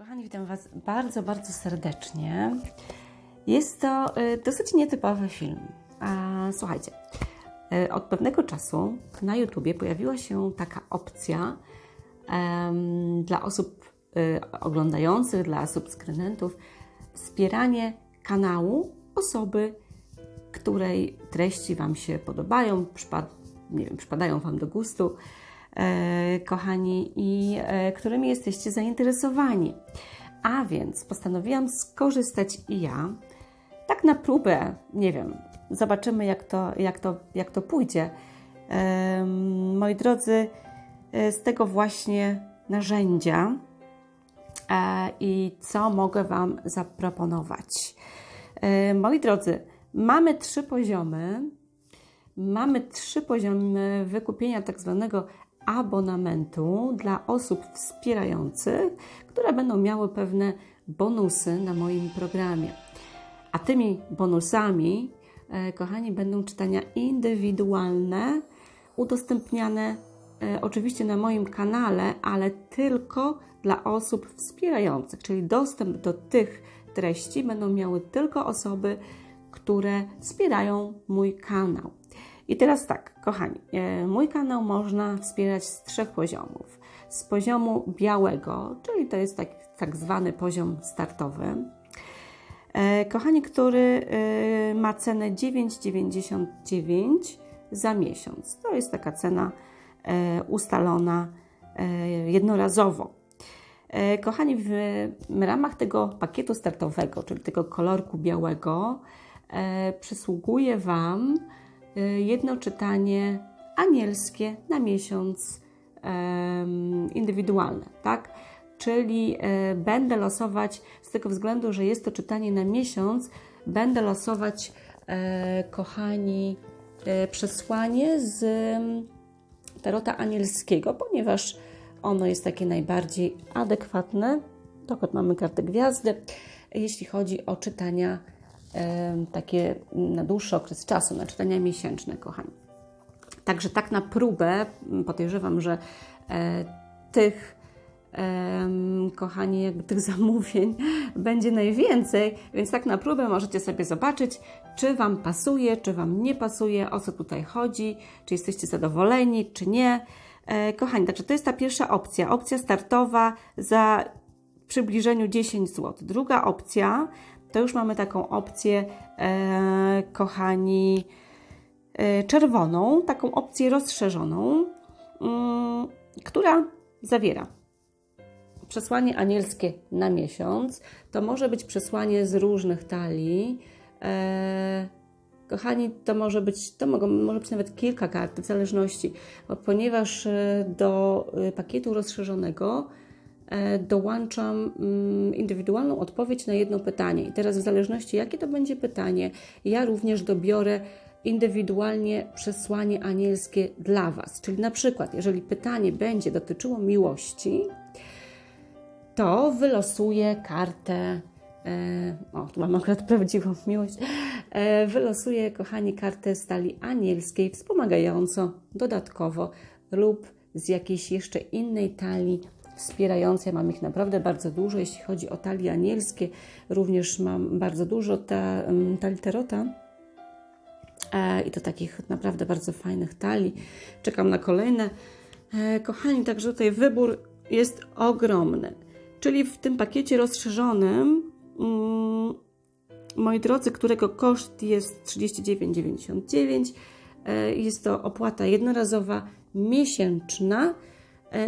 Kochani, witam Was bardzo, bardzo serdecznie. Jest to y, dosyć nietypowy film. Słuchajcie, y, od pewnego czasu na YouTubie pojawiła się taka opcja em, dla osób y, oglądających, dla subskrybentów, wspieranie kanału osoby, której treści Wam się podobają, przypad, nie wiem, przypadają Wam do gustu, kochani, i e, którymi jesteście zainteresowani. A więc postanowiłam skorzystać i ja, tak na próbę, nie wiem, zobaczymy jak to, jak to, jak to pójdzie. Moi drodzy, e, z tego właśnie narzędzia e, i co mogę Wam zaproponować. E, Moi drodzy, mamy trzy poziomy. Mamy trzy poziomy wykupienia tak zwanego abonamentu dla osób wspierających, które będą miały pewne bonusy na moim programie. A tymi bonusami, e, kochani, będą czytania indywidualne, udostępniane e, oczywiście na moim kanale, ale tylko dla osób wspierających, czyli dostęp do tych treści będą miały tylko osoby, które wspierają mój kanał. I teraz tak, kochani, e, mój kanał można wspierać z trzech poziomów. Z poziomu białego, czyli to jest tak, tak zwany poziom startowy, e, kochani, który e, ma cenę 9,99 za miesiąc. To jest taka cena ustalona jednorazowo. Kochani, w ramach tego pakietu startowego, czyli tego kolorku białego, przysługuje Wam jedno czytanie anielskie na miesiąc indywidualne, tak? Czyli e, będę losować, z tego względu, że jest to czytanie na miesiąc, będę losować, e, kochani, e, przesłanie z em, tarota anielskiego, ponieważ ono jest takie najbardziej adekwatne. Dokąd mamy kartę gwiazdy, jeśli chodzi o czytania takie na dłuższy okres czasu, na czytania miesięczne, kochani. Także tak na próbę podejrzewam, że e, tych, kochani, jakby tych zamówień będzie najwięcej, więc tak na próbę możecie sobie zobaczyć, czy Wam pasuje, czy Wam nie pasuje, o co tutaj chodzi, czy jesteście zadowoleni, czy nie. E, kochani, także to jest ta pierwsza opcja, opcja startowa za przybliżeniu 10 zł. Druga opcja to już mamy taką opcję, e, kochani, e, czerwoną, taką opcję rozszerzoną, mm, która zawiera przesłanie anielskie na miesiąc. To może być przesłanie z różnych talii. E, kochani, to może być, to mogą, może być nawet kilka kart, w zależności, ponieważ e, do e, pakietu rozszerzonego dołączam mm, indywidualną odpowiedź na jedno pytanie. I teraz, w zależności jakie to będzie pytanie, ja również dobiorę indywidualnie przesłanie anielskie dla Was. Czyli na przykład, jeżeli pytanie będzie dotyczyło miłości, to wylosuję kartę. E, o, tu mam akurat prawdziwą miłość. E, wylosuję, kochani, kartę stali anielskiej, wspomagająco dodatkowo lub z jakiejś jeszcze innej talii wspierającej. Mam ich naprawdę bardzo dużo, jeśli chodzi o talie anielskie. Również mam bardzo dużo ta, em, talii tarota. E, I to takich naprawdę bardzo fajnych talii. Czekam na kolejne. E, kochani, także tutaj wybór jest ogromny. Czyli w tym pakiecie rozszerzonym, mm, moi drodzy, którego koszt jest 39,99, e, jest to opłata jednorazowa, miesięczna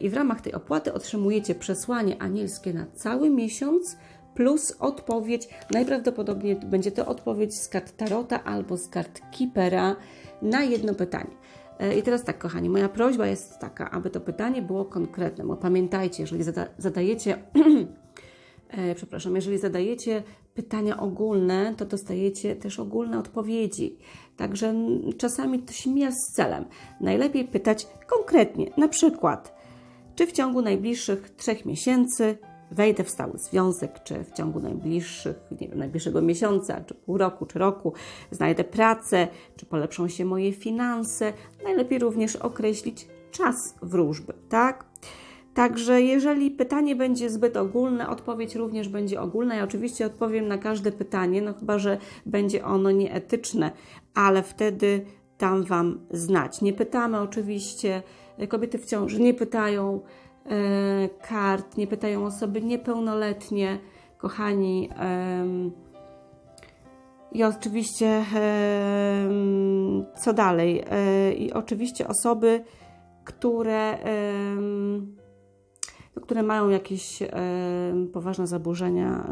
i w ramach tej opłaty otrzymujecie przesłanie anielskie na cały miesiąc plus odpowiedź. Najprawdopodobniej będzie to odpowiedź z kart Tarota albo z kart Kipera na jedno pytanie. E, I teraz tak, kochani, moja prośba jest taka, aby to pytanie było konkretne, bo pamiętajcie, jeżeli zada zadajecie, e, przepraszam, jeżeli zadajecie pytania ogólne, to dostajecie też ogólne odpowiedzi. Także czasami to się mija z celem. Najlepiej pytać konkretnie, na przykład, czy w ciągu najbliższych trzech miesięcy wejdę w stały związek, czy w ciągu najbliższych, nie wiem, najbliższego miesiąca, czy pół roku, czy roku znajdę pracę, czy polepszą się moje finanse. Najlepiej również określić czas wróżby, tak? Także jeżeli pytanie będzie zbyt ogólne, odpowiedź również będzie ogólna. Ja oczywiście odpowiem na każde pytanie, no chyba, że będzie ono nieetyczne, ale wtedy dam Wam znać. Nie pytamy oczywiście, kobiety w ciąży nie pytają e, kart, nie pytają osoby niepełnoletnie, kochani. I oczywiście, co dalej? E, I oczywiście osoby, które, które mają jakieś poważne zaburzenia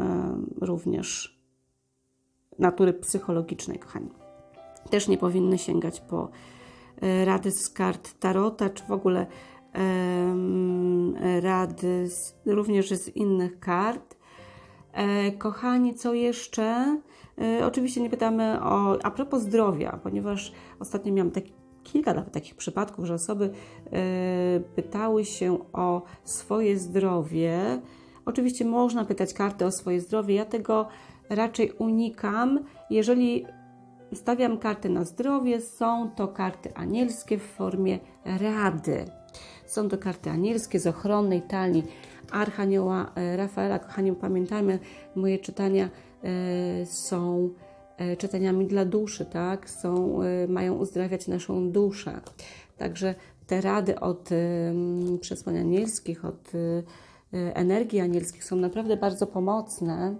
również natury psychologicznej, kochani. Też nie powinny sięgać po rady z kart Tarota, czy w ogóle rady z, również z innych kart. E, kochani, co jeszcze? E, oczywiście nie pytamy o a propos zdrowia, ponieważ ostatnio miałam taki kilka nawet takich przypadków, że osoby pytały się o swoje zdrowie. Oczywiście można pytać karty o swoje zdrowie. Ja tego raczej unikam. Jeżeli stawiam karty na zdrowie, są to karty anielskie w formie rady. Są to karty anielskie z ochronnej talii Archanioła e, Rafaela. Kochani, pamiętajmy, moje czytania e, są e, czytaniami dla duszy, tak? Są, mają uzdrawiać naszą duszę. Także te rady od przesłań anielskich, od energii anielskich są naprawdę bardzo pomocne.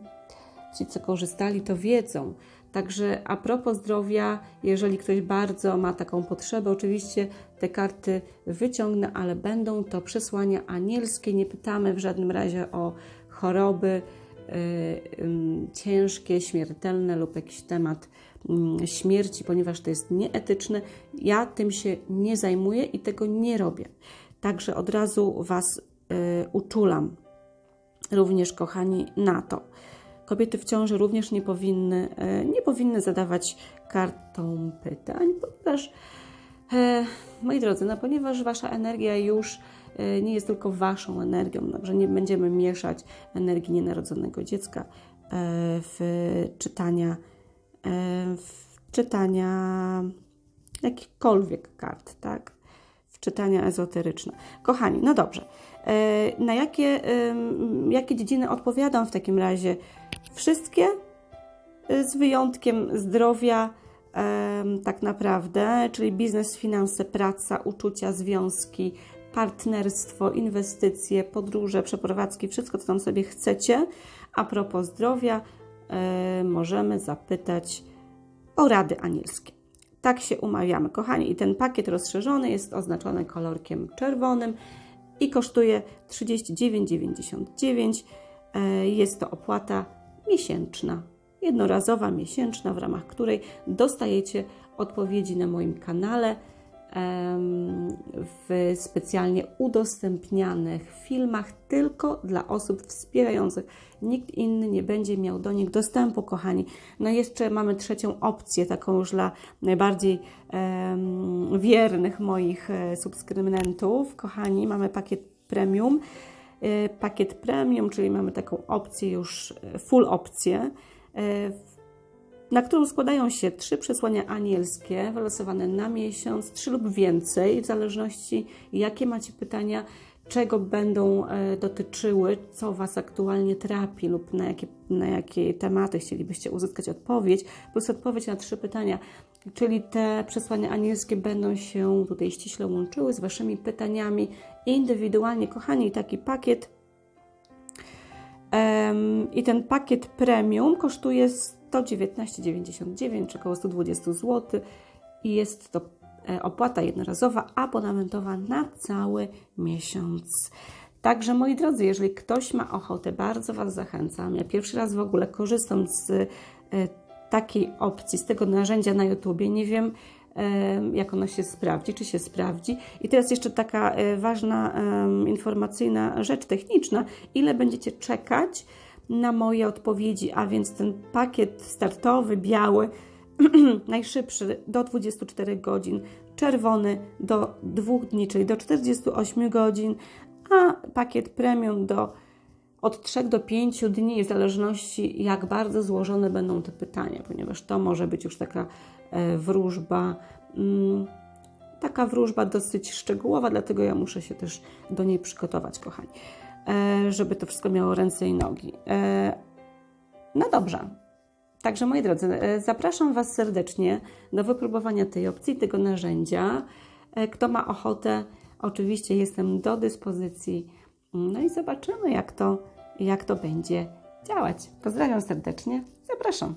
Ci, co korzystali, to wiedzą. Także a propos zdrowia, jeżeli ktoś bardzo ma taką potrzebę, oczywiście te karty wyciągnę, ale będą to przesłania anielskie. Nie pytamy w żadnym razie o choroby yy, ciężkie, śmiertelne lub jakiś temat yy, śmierci, ponieważ to jest nieetyczne. Ja tym się nie zajmuję i tego nie robię. Także od razu Was y, uczulam, również kochani, na to. Kobiety w ciąży również nie powinny, e, nie powinny zadawać kartom pytań, ponieważ, e, moi drodzy, no ponieważ Wasza energia już e, nie jest tylko Waszą energią, także nie będziemy mieszać energii nienarodzonego dziecka w czytania, w czytania jakichkolwiek kart, tak? W czytania ezoteryczne. Kochani, no dobrze. Na jakie, jakie dziedziny odpowiadam w takim razie Wszystkie y, z wyjątkiem zdrowia, tak naprawdę, czyli biznes, finanse, praca, uczucia, związki, partnerstwo, inwestycje, podróże, przeprowadzki, wszystko, co tam sobie chcecie. A propos zdrowia, e, możemy zapytać o rady anielskie. Tak się umawiamy, kochani. I ten pakiet rozszerzony jest oznaczony kolorkiem czerwonym i kosztuje 39,99. E, jest to opłata miesięczna, jednorazowa miesięczna, w ramach której dostajecie odpowiedzi na moim kanale w specjalnie udostępnianych filmach tylko dla osób wspierających. Nikt inny nie będzie miał do nich dostępu, kochani. No jeszcze mamy trzecią opcję, taką już dla najbardziej um, wiernych moich e, subskrybentów. Kochani, mamy pakiet premium pakiet premium, czyli mamy taką opcję już, e, full opcję, e, na którą składają się trzy przesłania anielskie, wylosowane na miesiąc, trzy lub więcej, w zależności jakie macie pytania, czego będą dotyczyły, co Was aktualnie trapi lub na jakie, na jakie tematy chcielibyście uzyskać odpowiedź, plus odpowiedź na trzy pytania. Czyli te przesłania anielskie będą się tutaj ściśle łączyły z Waszymi pytaniami indywidualnie. Kochani, taki pakiet um, i ten pakiet premium kosztuje 119,99, czy około 120 zł i jest to e, opłata jednorazowa, abonamentowa na cały miesiąc. Także moi drodzy, jeżeli ktoś ma ochotę, bardzo Was zachęcam. Ja pierwszy raz w ogóle korzystam z e, takiej opcji, z tego narzędzia na YouTubie. Nie wiem, jak ono się sprawdzi, czy się sprawdzi. I teraz jeszcze taka e, ważna informacyjna rzecz techniczna, ile będziecie czekać na moje odpowiedzi, a więc ten pakiet startowy, biały, najszybszy do 24 godzin, czerwony do 2 dni, czyli do 48 godzin, a pakiet premium do od 3 do 5 dni, w zależności jak bardzo złożone będą te pytania, ponieważ to może być już taka e, wróżba, mm, taka wróżba dosyć szczegółowa, dlatego ja muszę się też do niej przygotować, kochani, e, żeby to wszystko miało ręce i nogi. E, no dobrze. Także moi drodzy, zapraszam Was serdecznie do wypróbowania tej opcji, tego narzędzia. Kto ma ochotę, oczywiście jestem do dyspozycji. No i zobaczymy, jak to, jak to będzie działać. Pozdrawiam serdecznie, zapraszam.